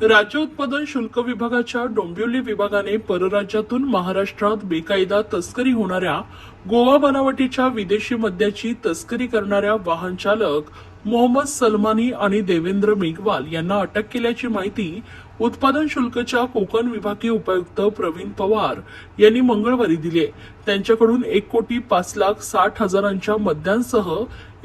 राज्य उत्पादन शुल्क विभागाच्या डोंबिवली विभागाने परराज्यातून महाराष्ट्रात बेकायदा तस्करी होणाऱ्या गोवा बनावटीच्या विदेशी मद्याची तस्करी करणाऱ्या वाहन चालक मोहम्मद सलमानी आणि देवेंद्र मेघवाल यांना अटक केल्याची माहिती उत्पादन शुल्कच्या कोकण विभागीय उपायुक्त प्रवीण पवार यांनी मंगळवारी दिली त्यांच्याकडून एक कोटी पाच लाख साठ हजारांच्या मद्यांसह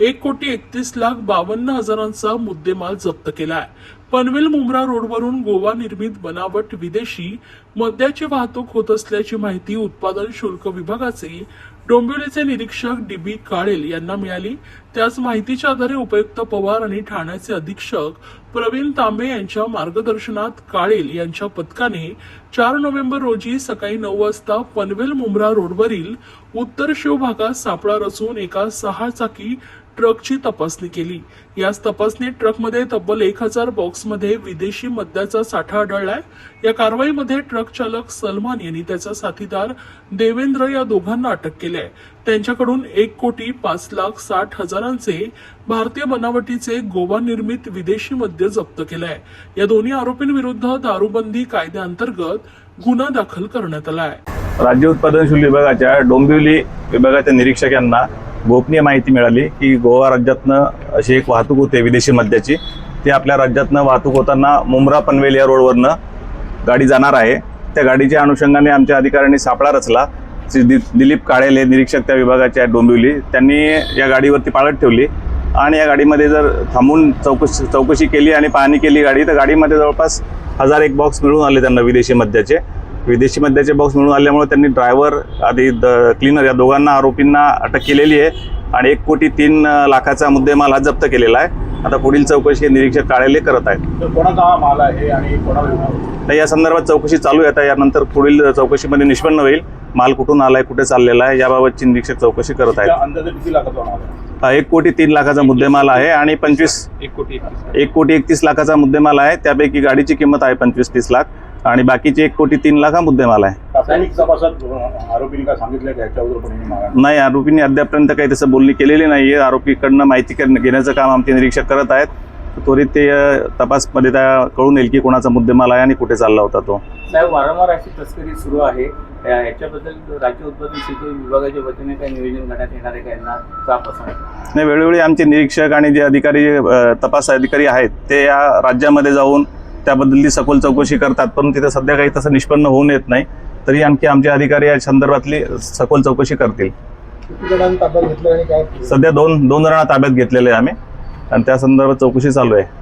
एक कोटी एकतीस लाख बावन्न हजारांचा मुद्देमाल जप्त केलाय. पनवेल मुंब्रा रोडवरून गोवा निर्मित बनावट विदेशी मद्याची वाहतूक होत असल्याची माहिती उत्पादन शुल्क विभागाचे डोंबिवलीचे निरीक्षक डी बी काळेल यांना मिळाली. त्याच माहितीच्या आधारे उपयुक्त पवार आणि ठाण्याचे अधीक्षक प्रवीण तांबे यांच्या मार्गदर्शनात काळेल यांच्या पथकाने चार नोव्हेंबर रोजी सकाळी नऊ वाजता पनवेल मुंब्रा रोडवरील उत्तर शिव भागात सापळा रचून एका सहा चाकी ट्रकची तपासणी केली. याच तपासणीत ट्रकमध्ये तब्बल एक हजार बॉक्समध्ये विदेशी मद्याचा साठा आढळलाय. या कारवाईमध्ये ट्रक चालक सलमान यांनी त्याचा साथीदार देवेंद्र या दोघांना अटक केली आहे त्यांच्याकडून एक कोटी पाच लाख साठ हजारांचे भारतीय बनावटीचे गोवा निर्मित विदेशी मद्य जप्त केलंय. या दोन्ही आरोपींविरुद्ध दारूबंदी कायद्याअंतर्गत गुन्हा दाखल करण्यात आला आहे राज्य उत्पादन शुल्क विभागाच्या डोंबिवली विभागाच्या निरीक्षक यांना गोपनीय माहिती मिळाली की गोवा राज्यातनं अशी एक वाहतूक होते विदेशी मद्याची ती आपल्या राज्यातनं वाहतूक होताना मुंब्रा पनवेल या रोडवरनं गाडी जाणार आहे. त्या गाडीच्या अनुषंगाने आमच्या अधिकाऱ्यांनी सापळा रचला. श्री दि दिलीप काळेल हे निरीक्षक त्या विभागाचे आहेत डोंबिवली. त्यांनी या गाडीवरती पाळत ठेवली. आणि या गाडीमध्ये जर थांबून चौकशी चौकशी केली आणि पाहणी केली गाडी तर गाडीमध्ये जवळपास हजार एक बॉक्स मिळून आले त्यांना विदेशी मद्याचे विदेशी मद्याचे बॉक्स मिळून आल्यामुळे त्यांनी ड्रायव्हर आधी द क्लीनर या दोघांना आरोपींना अटक केलेली आहे. आणि एक कोटी तीन लाखाचा मुद्देमाल हा जप्त केलेला आहे. आता पुढील चौकशी हे निरीक्षक काळेले करत आहेत. तर कोणाचा माल आहे आणि कोणाला विकणार? तर या संदर्भात चौकशी चालू आहे. आता यानंतर पुढील चौकशीमध्ये निष्पन्न होईल. माल कुठून आलाय कुठे चाललेला आहे याबाबतची निरीक्षक चौकशी करत आहेत. हा एक कोटी तीन लाखाचा मुद्देमाल आहे आणि पंचवीस एक कोटी एक कोटी एकतीस लाखाचा मुद्देमाल आहे. त्यापैकी गाडीची किंमत आहे पंचवीस तीस लाख. आणि बाकीचे एक कोटी तीन लाख हा मुद्देमाल आहे. प्राथमिक तपासात अं, आरोपींनी काय सांगितलं अगोदर नाही आरोपींनी अद्यापर्यंत काही तसं बोलणी केलेली नाहीये. आरोपीकडनं माहिती करण- घेण्याचं काम आमचे निरीक्षक करत आहेत. त्वरित ते अ, तपासमध्ये त्या कळून येईल की कोणाचा मुद्देमाल आहे आणि कुठे चालला होता तो. साहेब वारंवार अशी तस्करी सुरू आहे. या- याच्याबद्दल राज्य उत्पादन शुल्क विभागाच्या वतीने काही नियोजन करण्यात येणार आहे का? यांना चाप नाही वेळोवेळी आमचे निरीक्षक आणि जे अधिकारी अ, तपास अधिकारी आहेत ते या राज्यामध्ये जाऊन त्याबद्दलची सखोल चौकशी करतात पण तिथे सध्या काही तसं निष्पन्न होऊन येत नाही. तरी आणखी आमचे अधिकारी या संदर्भातली सखोल चौकशी करतील. सध्या दोन दोन जणांना ताब्यात घेतलेले आहे आम्ही. आणि त्या संदर्भात चौकशी चालू आहे.